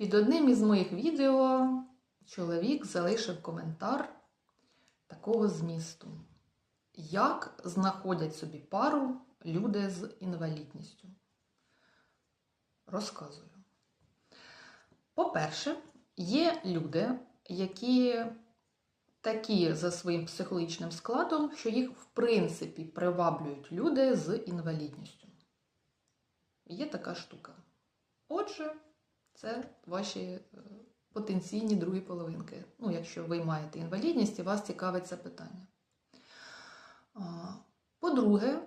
Під одним із моїх відео чоловік залишив коментар такого змісту. Як знаходять собі пару люди з інвалідністю? Розказую. По-перше, є люди, які такі за своїм психологічним складом, що їх в принципі приваблюють люди з інвалідністю. Є така штука. Отже, це ваші е, потенційні другі половинки. Ну, якщо ви маєте інвалідність і вас цікавить це питання. По-друге,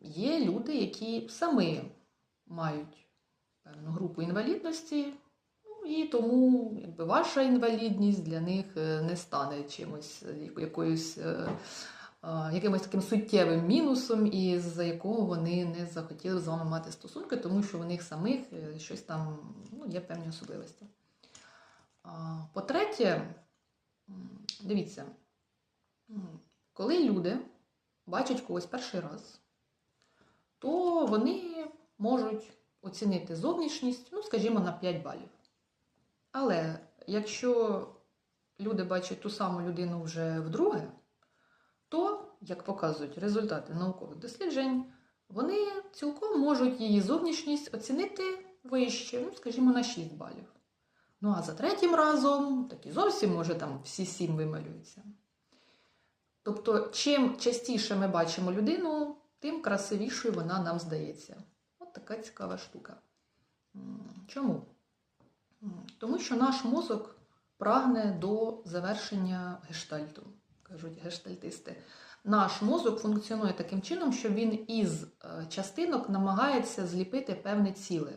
є люди, які самі мають певну групу інвалідності, ну, і тому якби, ваша інвалідність для них е, не стане чимось, е, якоюсь. Е, Якимось таким суттєвим мінусом, із за якого вони не захотіли з вами мати стосунки, тому що у них самих е, щось там ну, є певні особливості. По-третє, дивіться, коли люди бачать когось перший раз, то вони можуть оцінити зовнішність, ну, скажімо, на 5 балів. Але якщо люди бачать ту саму людину вже вдруге, як показують результати наукових досліджень, вони цілком можуть її зовнішність оцінити вище, ну, скажімо, на 6 балів. Ну а за третім разом такі зовсім може там всі сім вималюються. Тобто, чим частіше ми бачимо людину, тим красивішою вона нам здається. От така цікава штука. Чому? Тому що наш мозок прагне до завершення гештальту, кажуть гештальтисти. Наш мозок функціонує таким чином, що він із е, частинок намагається зліпити певне ціле.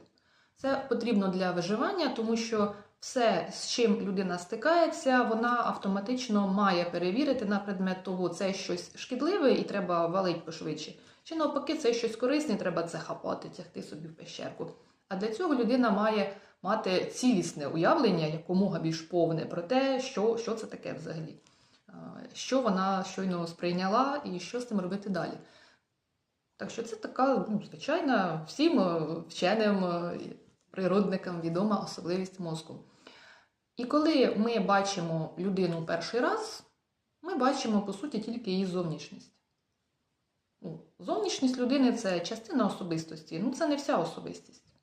Це потрібно для виживання, тому що все, з чим людина стикається, вона автоматично має перевірити на предмет того, це щось шкідливе і треба валити пошвидше. Чи навпаки, це щось корисне, треба це хапати, тягти собі в пещерку. А для цього людина має мати цілісне уявлення, якомога більш повне про те, що, що це таке взагалі, що вона щойно сприйняла і що з цим робити далі. Так що це така ну, звичайна всім е, вченим е, природникам відома особливість мозку. І коли ми бачимо людину перший раз, ми бачимо, по суті, тільки її зовнішність. Ну, зовнішність людини це частина особистості, ну це не вся особистість.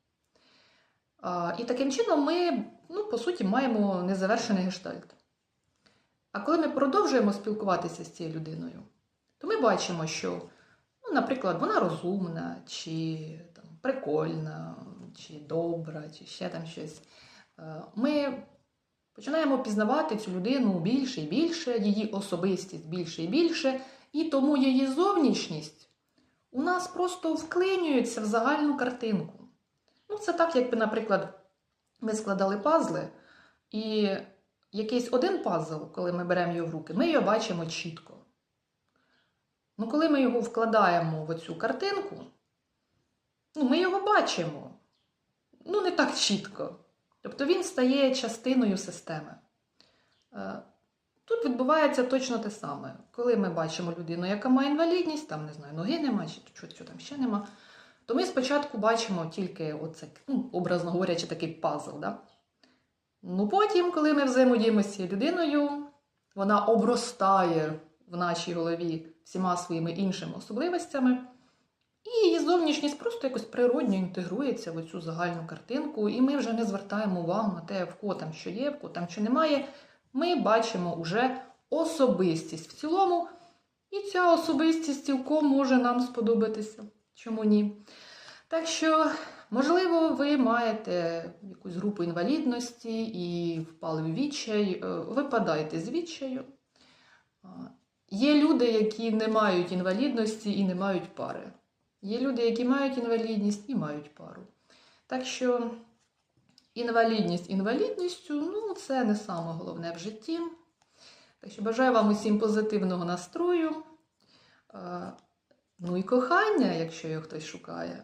І таким чином ми, ну, по суті, маємо незавершений гештальт. А коли ми продовжуємо спілкуватися з цією людиною, то ми бачимо, що, ну, наприклад, вона розумна, чи там, прикольна, чи добра, чи ще там щось. Е, Ми починаємо пізнавати цю людину більше і більше, її особистість більше і більше, і тому її зовнішність у нас просто вклинюється в загальну картинку. Ну, це так, якби, наприклад, ми складали пазли, і якийсь один пазл, коли ми беремо його в руки, ми його бачимо чітко. Ну, коли ми його вкладаємо в оцю картинку, ну, ми його бачимо. Ну, не так чітко. Тобто він стає частиною системи. Е, Тут відбувається точно те саме. Коли ми бачимо людину, яка має інвалідність, там, не знаю, ноги нема, чи що, що там ще нема, то ми спочатку бачимо тільки оце, ну, образно говорячи, такий пазл. Да? Ну потім, коли ми взаємодіємо з цією людиною, вона обростає в нашій голові всіма своїми іншими особливостями, і її зовнішність просто якось природньо інтегрується в цю загальну картинку, і ми вже не звертаємо увагу на те, в кого там що є, в кого там що немає. Ми бачимо уже особистість в цілому, і ця особистість цілком може нам сподобатися. Чому ні? Так що, можливо, ви маєте якусь групу інвалідності і впали в відчай, е, випадаєте з відчаю. Є люди, які не мають інвалідності і не мають пари. Є люди, які мають інвалідність і мають пару. Так що інвалідність інвалідністю ну, це не саме головне в житті. Так що бажаю вам усім позитивного настрою. Ну і кохання, якщо його хтось шукає.